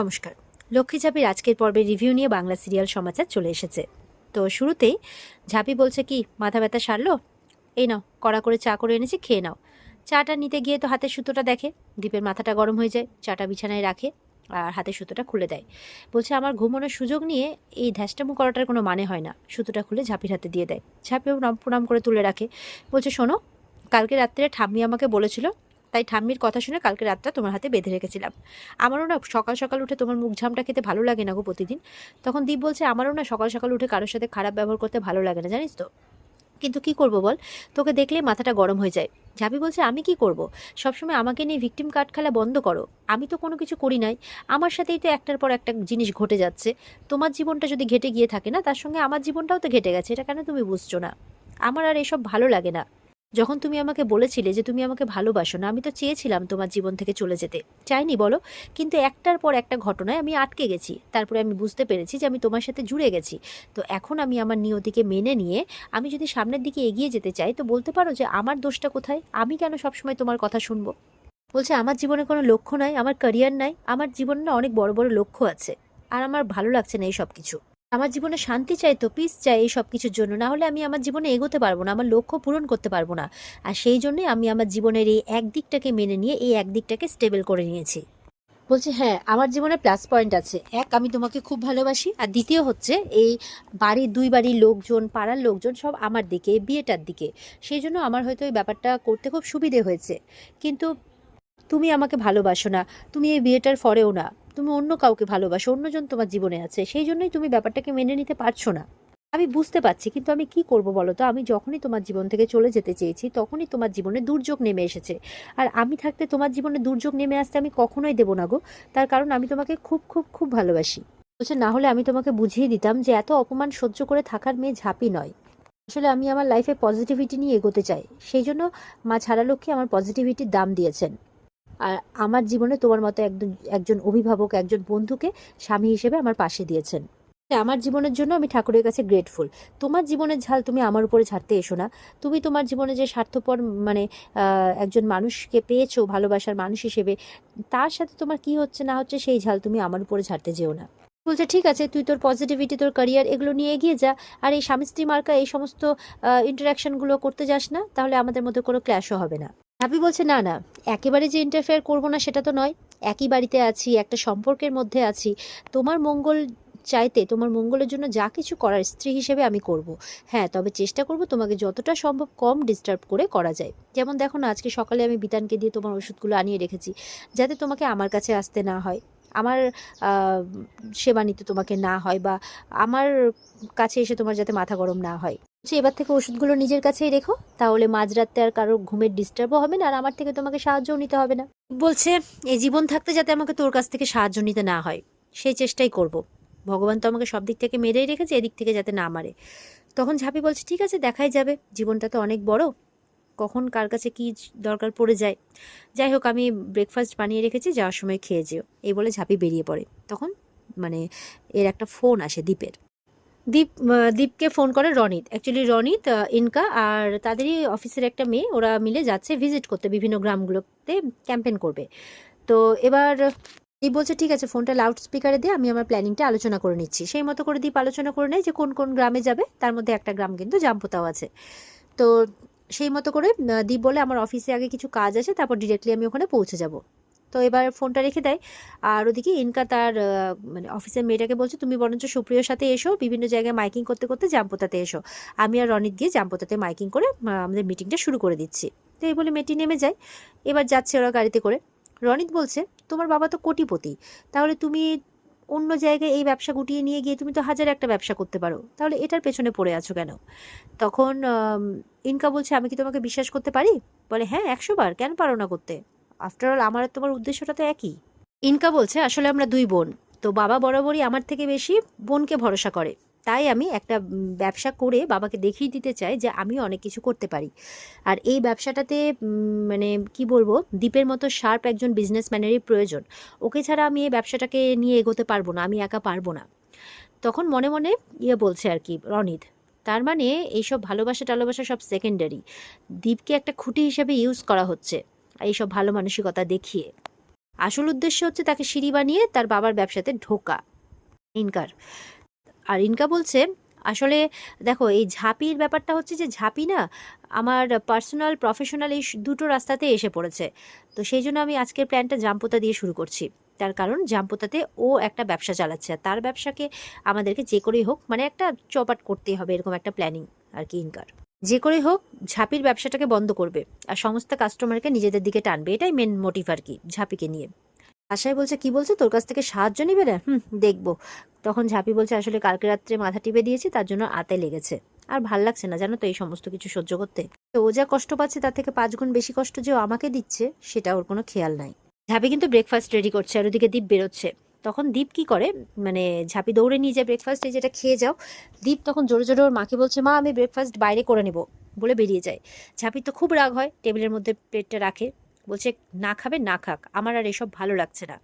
নমস্কার। লক্ষ্মী ঝাঁপির আজকের পর্বে রিভিউ নিয়ে বাংলা সিরিয়াল সমাচার চলে এসেছে। তো শুরুতেই ঝাঁপি বলছে কি, মাথা ব্যথা সারলো? এই নাও, কড়া করে চা করে এনেছি, খেয়ে নাও। চাটা নিতে গিয়ে তো হাতের সুতোটা দেখে দ্বীপের মাথাটা গরম হয়ে যায়, চাটা বিছানায় রাখে আর হাতের সুতোটা খুলে দেয়। বলছে, আমার ঘুমানোর সুযোগ নিয়ে এই ধ্যাসটামু করাটার কোনো মানে হয় না। সুতোটা খুলে ঝাঁপির হাতে দিয়ে দেয়। ঝাঁপিও নাম প্রণাম করে তুলে রাখে। বলছে, শোনো, কালকে রাত্রে ঠাম্মি আমাকে বলেছিল তাই ঠাম্মির কথা শুনে কালকে রাতটা তোমার হাতে বেঁধে রেখেছিলাম। আমারও না সকাল সকাল উঠে তোমার মুখ ঝামটা খেতে ভালো লাগে না গো প্রতিদিন। তখন দীপ বলছে, আমারও না সকাল সকাল উঠে কারোর সাথে খারাপ ব্যবহার করতে ভালো লাগে না, জানিস তো। কিন্তু কি করব বল? তোকে দেখলেই মাথাটা গরম হয়ে যায়। ঝাপি বলছে, আমি কি করব? সবসময় আমাকে নিয়ে ভিকটিম কার্ড খেলা বন্ধ করো। আমি তো কোনো কিছু করি নাই। আমার সাথেই তো একটার পর একটা জিনিস ঘটে যাচ্ছে। তোমার জীবনটা যদি ঘেটে গিয়ে থাকে না, তার সঙ্গে আমার জীবনটাও তো ঘেটে গেছে। এটা কেন তুমি বুঝছ না? আমার আর এসব ভালো লাগে না। যখন তুমি আমাকে বলেছিলে যে তুমি আমাকে ভালোবাসো না, আমি তো চেয়েছিলাম তোমার জীবন থেকে চলে যেতে। চাইনি, বলো। কিন্তু একটার পর একটা ঘটনায় আমি আটকে গেছি। তারপরে আমি বুঝতে পেরেছি যে আমি তোমার সাথে জুড়ে গেছি। তো এখন আমি আমার নিয়তিকে মেনে নিয়ে আমি যদি সামনের দিকে এগিয়ে যেতে চাই, তো বলতে পারো যে আমার দোষটা কোথায়? আমি কেন সবসময় তোমার কথা শুনব? বলছে, আমার জীবনে কোনো লক্ষ্য নাই, আমার ক্যারিয়ার নাই, আমার জীবনে অনেক বড় বড় লক্ষ্য আছে। আর আমার ভালো লাগছে না এই সব কিছু আমার জীবনে শান্তি চাই তো পিস চাই এই সব কিছুর জন্য। না হলে আমি আমার জীবনে এগোতে পারব না, আমার লক্ষ্য পূরণ করতে পারব না। আর সেই জন্যই আমি আমার জীবনের এই একদিকটাকে মেনে নিয়ে এই একদিকটাকে স্টেবল করে নিয়েছি। বলছে হ্যাঁ আমার জীবনে প্লাস পয়েন্ট আছে। এক, আমি তোমাকে খুব ভালোবাসি। আর দ্বিতীয় হচ্ছে, এই বাড়ির, দুই বাড়ির লোকজন, পাড়ার লোকজন সব আমার দিকে, বিয়েটার দিকে। সেই জন্য আমার হয়তো এই ব্যাপারটা করতে খুব সুবিধে হয়েছে। কিন্তু তুমি আমাকে ভালোবাসো না, তুমি এই বিয়েটার ফরেও না। তুমি অন্য কাউকে ভালোবাসো, অন্যজন তোমার জীবনে আছে, সেই জন্যই তুমি ব্যাপারটাকে মেনে নিতে পারছ না। আমি বুঝতে পারছি, কিন্তু আমি কি করব বলো তো? আমি যখনই তোমার জীবন থেকে চলে যেতে চেয়েছি, তখনই তোমার জীবনে দুর্যোগ নেমে এসেছে। আর আমি থাকতে তোমার জীবনে দুর্যোগ নেমে আসতে আমি কখনোই দেবো না গো। তার কারণ আমি তোমাকে খুব খুব খুব ভালোবাসি। বলছে, না হলে আমি তোমাকে বুঝিয়ে দিতাম যে এত অপমান সহ্য করে থাকার মেয়ে ঝাঁপি নয়। আসলে আমি আমার লাইফে পজিটিভিটি নিয়ে এগোতে চাই। সেই জন্য মা ছাড়ালক্ষ্মী আমার পজিটিভিটির দাম দিয়েছেন। আর আমার জীবনে তোমার মতো একজন একজন অভিভাবক, একজন বন্ধুকে স্বামী হিসেবে আমার পাশে দিয়েছেন। আমার জীবনের জন্য আমি ঠাকুরের কাছে গ্রেটফুল তোমার জীবনের ঝাল তুমি আমার উপরে ছাড়তে এসো না। তুমি তোমার জীবনে যে স্বার্থপর মানে একজন মানুষকে পেয়েছ, ভালোবাসার মানুষ হিসেবে, তার সাথে তোমার কি হচ্ছে না হচ্ছে সেই ঝাল তুমি আমার উপরে ছাড়তে যেও না। বলছে, ঠিক আছে, তুই তোর পজিটিভিটি তোর ক্যারিয়ার এগুলো নিয়ে এগিয়ে যা। আর এই স্বামী স্ত্রী মার্কা এই সমস্ত ইন্টারাকশনগুলো করতে যাস না, তাহলে আমাদের মধ্যে কোনো ক্ল্যাশও হবে না। ভাবি বলছে না না, একেবারে যে ইন্টারফেয়ার করব না, সেটা তো নয়। একই বাড়িতে আছি, একটা সম্পর্কের মধ্যে আছি। তোমার মঙ্গল চাইতে, তোমার মঙ্গলের জন্য যা কিছু করার স্ত্রী হিসেবে আমি করব। হ্যাঁ তবে চেষ্টা করব তোমাকে যতটা সম্ভব কম ডিস্টার্ব করে করা যায়। যেমন দেখো না, আজকে সকালে আমি বিতানকে দিয়ে তোমার ওষুধগুলো আনিয়ে রেখেছি, যাতে তোমাকে আমার কাছে আসতে না হয়, আমার সেবা নিতে তোমাকে না হয় বা আমার কাছে এসে তোমার যাতে মাথা গরম না হয়। যে এবার থেকে ওষুধগুলো নিজের কাছেই রেখো, তাহলে মাঝরাতে আর কারও ঘুমের ডিস্টার্বও হবে না, আর আমার থেকে তোমাকে সাহায্যও নিতে হবে না। বলছে এই জীবন থাকতে যাতে আমাকে তোর কাছ থেকে সাহায্য নিতে না হয়, সেই চেষ্টাই করব। ভগবান তো আমাকে সব দিক থেকে মেরেই রেখেছে, এদিক থেকে যাতে না মারে। তখন ঝাঁপি বলছে, ঠিক আছে, দেখাই যাবে, জীবনটা তো অনেক বড়। কখন কার কাছে কি দরকার পড়ে যায়। যাই হোক, আমি ব্রেকফাস্ট বানিয়ে রেখেছি, যাওয়ার সময় খেয়ে যেও। এই বলে ঝাঁপি বেরিয়ে পড়ে। তখন মানে এর একটা ফোন আসে দীপের। দীপ দীপকে ফোন করে রনিত। অ্যাকচুয়ালি রনিত ইনকা আর তাদেরই অফিসের একটা মেয়ে। ওরা মিলে যাচ্ছে ভিজিট করতে বিভিন্ন গ্রামগুলোতে ক্যাম্পেন করবে। তো এবার দীপ বলছে, ঠিক আছে ফোনটা লাউড স্পিকারে দিয়ে আমি আমার প্ল্যানিংটা আলোচনা করে নিচ্ছি। সেই মতো করে দীপ আলোচনা করে নেয় যে, কোন কোন গ্রামে যাবে। তার মধ্যে একটা গ্রাম কিন্তু জাম্পোতাও আছে। তো সেই মতো করে দীপ বলে, আমার অফিসে আগে কিছু কাজ আছে, তারপর ডিরেক্টলি আমি ওখানে পৌঁছে যাব। তো এবার ফোনটা রেখে দেয়। আর ওদিকে ইনকা তার মানে অফিসের মেয়েটাকে বলছে, তুমি বরঞ্চ সুপ্রিয়র সাথে এসো, বিভিন্ন জায়গায় মাইকিং করতে করতে জাম্পোতাতে এসো। আমি আর রনিত গিয়ে জাম্পোতাতে মাইকিং করে আমাদের মিটিংটা শুরু করে দিচ্ছি। তো এই বলে মেয়েটি নেমে যায়। এবার যাচ্ছে ওরা গাড়িতে করে। রনিত বলছে, তোমার বাবা তো কোটিপতি। তাহলে তুমি অন্য জায়গায় এই ব্যবসা গুটিয়ে নিয়ে গিয়ে তুমি তো হাজার একটা ব্যবসা করতে পারো। তাহলে এটার পেছনে পড়ে আছো কেন? তখন ইনকা বলছে, আমি কি তোমাকে বিশ্বাস করতে পারি? বলে হ্যাঁ একশো বার। কেন পারো না করতে? আফটার অল আমার তোমার উদ্দেশ্যটা তো একই। ইনকা বলছে, আসলে আমরা দুই বোন। তো বাবা বরাবরই আমার থেকে বেশি বোনকে ভরসা করে। তাই আমি একটা ব্যবসা করে বাবাকে দেখিয়ে দিতে চাই যে আমি অনেক কিছু করতে পারি। আর এই ব্যবসাটাতে মানে কি বলব দ্বীপের মতো শার্প একজন বিজনেসম্যানেরই প্রয়োজন। ওকে ছাড়া আমি এই ব্যবসাটাকে নিয়ে এগোতে পারব না, আমি একা পারব না। তখন মনে মনে ইয়ে বলছে আর কি, রনিত, তার মানে এইসব ভালোবাসা টালোবাসা সব সেকেন্ডারি দ্বীপকে একটা খুঁটি হিসেবে ইউজ করা হচ্ছে। এইসব ভালো মানসিকতা দেখিয়ে। আসল উদ্দেশ্য হচ্ছে তাকে সিঁড়ি বানিয়ে তার বাবার ব্যবসাতে ঢোকা। ইনকার। আর ইনকা বলছে, আসলে দেখো, এই ঝাঁপির ব্যাপারটা হচ্ছে যে ঝাঁপি না, আমার পার্সোনাল প্রফেশনাল এই দুটো রাস্তাতে এসে পড়েছে। তো সেই জন্য আমি আজকের প্ল্যানটা জাম্পোতা দিয়ে শুরু করছি। তার কারণ জাম্পোতাতে ও একটা ব্যবসা চালাচ্ছে। আর তার ব্যবসাকে আমাদেরকে যে করেই হোক মানে একটা চপাট করতেই হবে, এরকম একটা প্ল্যানিং আর কি ইনকার। যে করেই হোক, ঝাঁপির ব্যবসাটাকে বন্ধ করবে আর সমস্ত কাস্টমারকে নিজেদের দিকে টানবে। এটাই মেন মোটিভ আর কি, ঝাঁপিকে নিয়ে। আশাই বলছে, কি বলছে? তোর কাছ থেকে সাহায্য নিবে না? হুম, দেখব। তখন ঝাঁপি বলছে, আসলে কালকে রাত্রে মাথা টিপে দিয়েছি, তার জন্য আতে লেগেছে। আর ভালো লাগছে না, জানো তো এই সমস্ত কিছু সহ্য করতে? তো ও যা কষ্ট পাচ্ছে, তার থেকে পাঁচ গুণ বেশি কষ্ট যে আমাকে দিচ্ছে, সেটা ওর কোনো খেয়াল নাই। ঝাঁপি কিন্তু ব্রেকফাস্ট রেডি করছে আর ওদিকে দ্বীপ বেরোচ্ছে। তখন দীপ কি করে? মানে ঝাঁপি দৌড়ে নিয়ে যায় ব্রেকফাস্ট যেটা খেয়ে যাও। দীপ তখন জোরে জোরে ওর মাকে বলছে, মা, আমি ব্রেকফাস্ট বাইরে করে নেব, বলে বেরিয়ে যায়। ঝাঁপির তো খুব রাগ হয়, টেবিলের মধ্যে প্লেটটা রাখে। বলছে, না খাবে, না খাক, আমার আর এসব ভালো লাগছে না।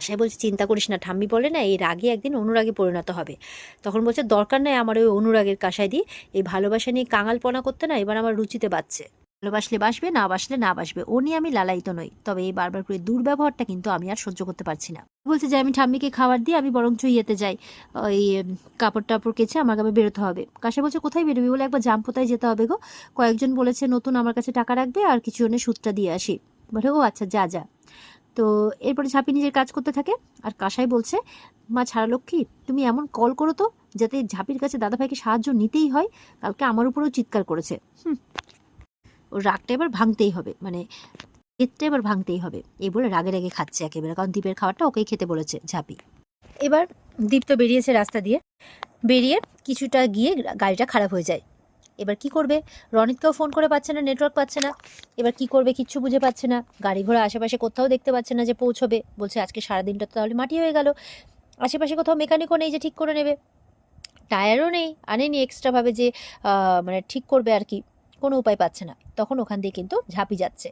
সে বলছে, চিন্তা করিস না, ঠাম্মি বলে না, এই রাগে একদিন অনুরাগে পরিণত হবে। তখন বলছে, দরকার নাই আমার ওই অনুরাগের কাঁসায় দিয়ে, এই ভালোবাসা নিয়ে কাঙালপনা করতে না, এবার আমার রুচিতে বাজছে ভালোবাসলে বাসবে, না বাসলে না বাসবে। ও নিয়ে আমি লালায়িত নই। তবে এই বারবার করে দুর্ব্যবহারটা কিন্তু আমি আর সহ্য করতে পারছি না। বলছে যে, আমি ঠাম্মিকে খাবার দিয়ে আমি বরঞ্চ ইয়েতে যাই। ওই কাপড় টাপড় কেচে আমার গাবে বেরোতে হবে। কাশে বলছে, কোথায় বেরোবি? বলে, একবার জাম্পোতায় যেতে হবে গো। কয়েকজন বলেছে, নতুন আমার কাছে টাকা রাখবে আর কিছু জনের সুদটা দিয়ে আসি। বলে, ও আচ্ছা যা যা। তো এরপরে ঝাঁপি নিজের কাজ করতে থাকে। আর কাসাই বলছে, মা ছাড়া লক্ষ্মী, তুমি এমন কল করো তো, যাতে ঝাঁপির কাছে দাদাভাইকে সাহায্য নিতেই হয়। কালকে আমার উপরেও চিৎকার করেছে। হুম। রাগটা এবার ভাঙতেই হবে। মানে ক্ষেত্রে এবার ভাঙতেই হবে। এই বলে রাগে রাগে খাচ্ছে একেবারে। কারণ দ্বীপের খাবারটা ওকেই খেতে বলেছে ঝাঁপি। এবার দ্বীপ তো বেরিয়েছে রাস্তা দিয়ে। বেরিয়ে কিছুটা গিয়ে গাড়িটা খারাপ হয়ে যায়। এবার কি করবে? রনিতকেও ফোন করে পাচ্ছে না নেটওয়ার্ক পাচ্ছে না। এবার কি করবে? কিচ্ছু বুঝে পাচ্ছে না। গাড়ি ঘোড়া আশেপাশে কোথাও দেখতে পাচ্ছে না যে পৌঁছবে। বলছে, আজকে সারাদিনটা তো তাহলে মাটি হয়ে গেল। আশেপাশে কোথাও মেকানিকও নেই যে ঠিক করে নেবে। টায়ারও নেই। আনেনি এক্সট্রাভাবে যে মানে ঠিক করবে আর কি। কোনো উপায় পাচ্ছে না। তখন ওখান দিয়ে কিন্তু ঝাঁপি যাচ্ছে।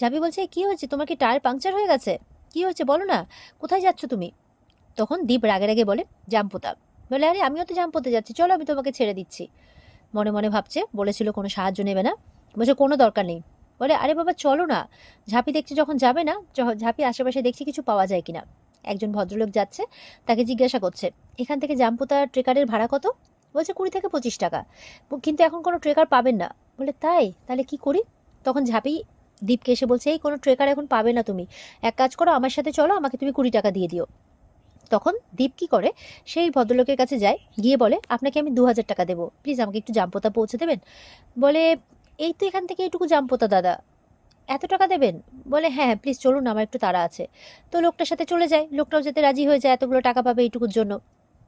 ঝাঁপি বলছে, কি হয়েছে? তোমার কি টায়ার পাংচার হয়ে গেছে? কি হয়েছে? বলো না। কোথায় যাচ্ছ তুমি? তখন দীপ রাগে রাগে বলে, জাম্পোতা। বলে, আরে, আমিও তো জাম্পোতে যাচ্ছি। চলো, আমি তোমাকে ছেড়ে দিচ্ছি। মনে মনে ভাবছে, বলেছিল, কোনো সাহায্য নেবে না? বলছে, কোনো দরকার নেই। বলে, আরে বাবা, চলো না। ঝাঁপি দেখছি যখন যাবে না ঝাঁপি আশেপাশে দেখছি কিছু পাওয়া যায় কিনা। একজন ভদ্রলোক যাচ্ছে, তাকে জিজ্ঞাসা করছে, এখান থেকে জাম্পুতা ট্রেকারের ভাড়া কত? বলছে, কুড়ি থেকে পঁচিশ টাকা। কিন্তু এখন কোনো ট্রেকার পাবেন না। বলে, তাই? তাহলে কি করি? তখন ঝাঁপি দীপকে এসে বলছে, এই, কোনো ট্রেকার এখন পাবে না তুমি। এক কাজ করো, আমার সাথে চলো, আমাকে তুমি কুড়ি টাকা দিয়ে দিও। তখন দীপ কি করে? সেই ভদ্রলোকের কাছে যায়, গিয়ে বলে, আপনাকে আমি দু হাজার টাকা দেবো। প্লিজ আমাকে একটু জাম্পোতা পৌঁছে দেবেন? বলে, এই তো এখান থেকে এইটুকু জাম্পোতা, দাদা। এত টাকা দেবেন? বলে হ্যাঁ প্লিজ চলুন, আমার একটু তাড়া আছে। তো লোকটার সাথে চলে যায়, লোকটাও যেতে রাজি হয়ে যায়, এতগুলো টাকা পাবে এইটুকুর জন্য।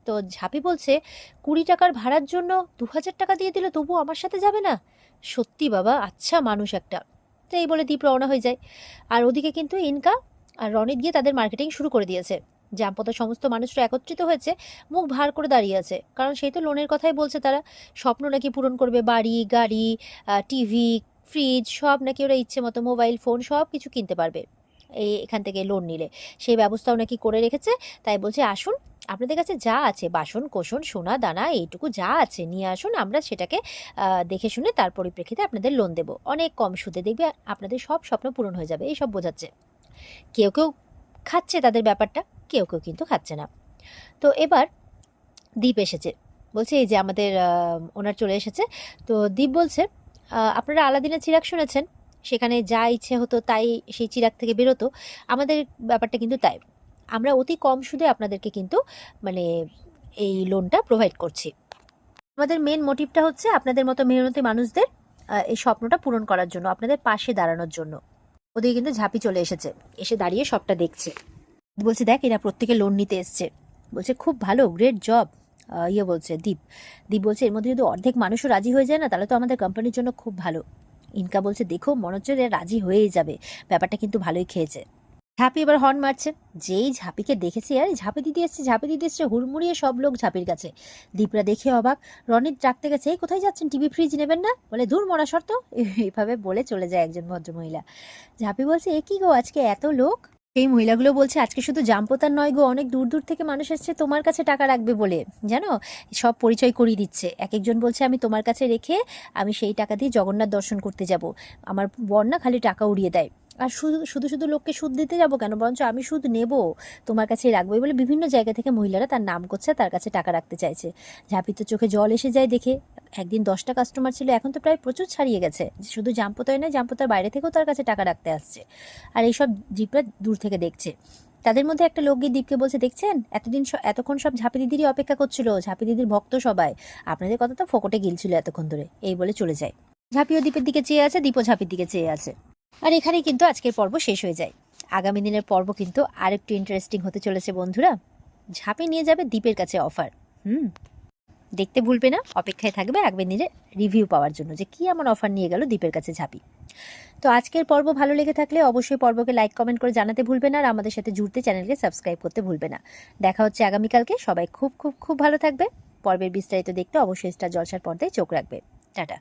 তো ঝাঁপি বলছে, কুড়ি টাকার ভাড়ার জন্য দু হাজার টাকা দিয়ে দিলে তবু আমার সাথে যাবে না? সত্যি বাবা আচ্ছা মানুষ একটা। তো এই বলে দীপ রওনা হয়ে যায়। আর ওদিকে কিন্তু ইনকা আর রনিত গিয়ে তাদের মার্কেটিং শুরু করে দিয়েছে। জাম্পত সমস্ত মানুষরা একত্রিত হয়েছে, মুখ ভার করে দাঁড়িয়ে আছে। কারণ সেই তো লোনের কথাই বলছে তারা। স্বপ্ন নাকি পূরণ করবে বাড়ি, গাড়ি টিভি, ফ্রিজ, সব নাকি ওরা ইচ্ছে মতো মোবাইল, ফোন, সব কিছু কিনতে পারবে। এই এখান থেকে লোন নিলে। সেই ব্যবস্থাও নাকি করে রেখেছে। তাই বলছে, আসুন আপনাদের কাছে যা আছে, বাসন, কোষণ, সোনা, দানা, এইটুকু যা আছে, নিয়ে আসুন, আমরা সেটাকে দেখে শুনে তার পরিপ্রেক্ষিতে আপনাদের লোন দেব। অনেক কম সুদে দেখবে আপনাদের সব স্বপ্ন পূরণ হয়ে যাবে, এইসব বোঝাচ্ছে। কেউ কেউ খাচ্ছে তাদের ব্যাপারটা, কেউ কেউ কিন্তু খাচ্ছে না। তো এবার দ্বীপ এসেছে, বলছে এই যে আমাদের ওনার চলে এসেছে। তো দ্বীপ বলছে আপনারা আলাদিনের চিরাগ শুনেছেন? সেখানে যা ইচ্ছে হতো তাই সেই চিরাগ থেকে বেরোতো। আমাদের ব্যাপারটা কিন্তু তাই। আমরা অতি কম সুদে আপনাদেরকে কিন্তু মানে এই লোনটা প্রোভাইড করছি। আমাদের মেন মোটিভটা হচ্ছে আপনাদের মতো মেহনতি মানুষদের এই স্বপ্নটা পূরণ করার জন্য, আপনাদের পাশে দাঁড়ানোর জন্য। ওদিকে কিন্তু ঝাঁপি চলে এসেছে, এসে দাঁড়িয়ে সবটা দেখছে। বলছে, দেখ, এরা প্রত্যেকে লোন নিতে এসছে। বলছে, খুব ভালো গ্রেট জব ইয়ে বলছে, দীপ। দীপ বলছে, এর মধ্যে যদি অর্ধেক মানুষও রাজি হয়ে যায় না, তাহলে তো আমাদের কোম্পানির জন্য খুব ভালো। ইনকা বলছে, দেখো, মনে হচ্ছে রাজি হয়েই যাবে। ব্যাপারটা কিন্তু ভালোই খেয়েছে। ঝাঁপি এবার হর্ন মারছে। যেই ঝাঁপিকে দেখেছে, আর ঝাঁপি দিদি এসছে, ঝাঁপি দিদি এসছে, হুড়মুড়িয়ে সব লোক ঝাঁপির কাছে। দীপরা দেখে অবাক রনিত ডাকতে গেছে এই কোথায় যাচ্ছেন? টিভি ফ্রিজ নেবেন না? বলে, দূর, মরা শর্ত। এইভাবে বলে চলে যায় একজন ভদ্রমহিলা। ঝাঁপি বলছে, এ কি গো, আজকে এত লোক? সেই মহিলাগুলো বলছে, আজকে শুধু জাম্পতার নয় গো, অনেক দূর দূর থেকে মানুষ এসছে, তোমার কাছে টাকা রাখবে বলে। জানো? সব পরিচয় করিয়ে দিচ্ছে। এক একজন বলছে, আমি তোমার কাছে রেখে আমি সেই টাকা দিয়ে জগন্নাথ দর্শন করতে যাব। আমার বর না খালি টাকা উড়িয়ে দেয়। আর শুধু শুধু শুধু লোককে সুদ দিতে যাব কেন? বরঞ্চ আমি সুদ নেব, তোমার কাছেই রাখব বলে বিভিন্ন জায়গা থেকে মহিলারা তার নাম করছে, তার কাছে টাকা রাখতে চাইছে। ঝাঁপি তো চোখে জল এসে যায় দেখে একদিন দশটা কাস্টমার ছিল, এখন তো প্রায় প্রচুর ছাড়িয়ে গেছে। শুধু জাম্পতয় নয়, জাম্পতার বাইরে থেকেও তার কাছে টাকা রাখতে আসছে। আর এইসব জিপরা দূর থেকে দেখছে। তাদের মধ্যে একটা লোক গিয়ে দীপকে বলছে, দেখছেন? এতদিন এতক্ষণ সব ঝাঁপি দিদিরই অপেক্ষা করছিল, ঝাঁপি দিদির ভক্ত সবাই। আপনাদের কথা তো ফোকটে গিলছিল এতক্ষণ ধরে। এই বলে চলে যায়। ঝাঁপিও দ্বীপের দিকে চেয়ে আছে, দীপও ঝাঁপির দিকে চেয়ে আছে। আর এখানেই কিন্তু আজকের পর্ব শেষ হয়ে যায়। আগামী দিনের পর্ব কিন্তু আরেকটু ইন্টারেস্টিং হতে চলেছে, বন্ধুরা। ঝাঁপি নিয়ে যাবে দ্বীপের কাছে অফার হুম? দেখতে ভুলবে না, অপেক্ষায় থাকবে আগামী দিনে রিভিউ পাওয়ার জন্য যে কি এমন অফার নিয়ে গেল দ্বীপের কাছে ঝাঁপি। তো আজকের পর্ব ভালো লেগে থাকলে অবশ্যই পর্বকে লাইক কমেন্ট করে জানাতে ভুলবে না আর আমাদের সাথে জুড়তে চ্যানেলকে সাবস্ক্রাইব করতে ভুলবে না। দেখা হচ্ছে আগামীকালকে, সবাই খুব খুব খুব ভালো থাকবে। পর্বের বিস্তারিত দেখতে অবশ্যই স্টার জলসার পর্দায় চোখ রাখবে। টাটা।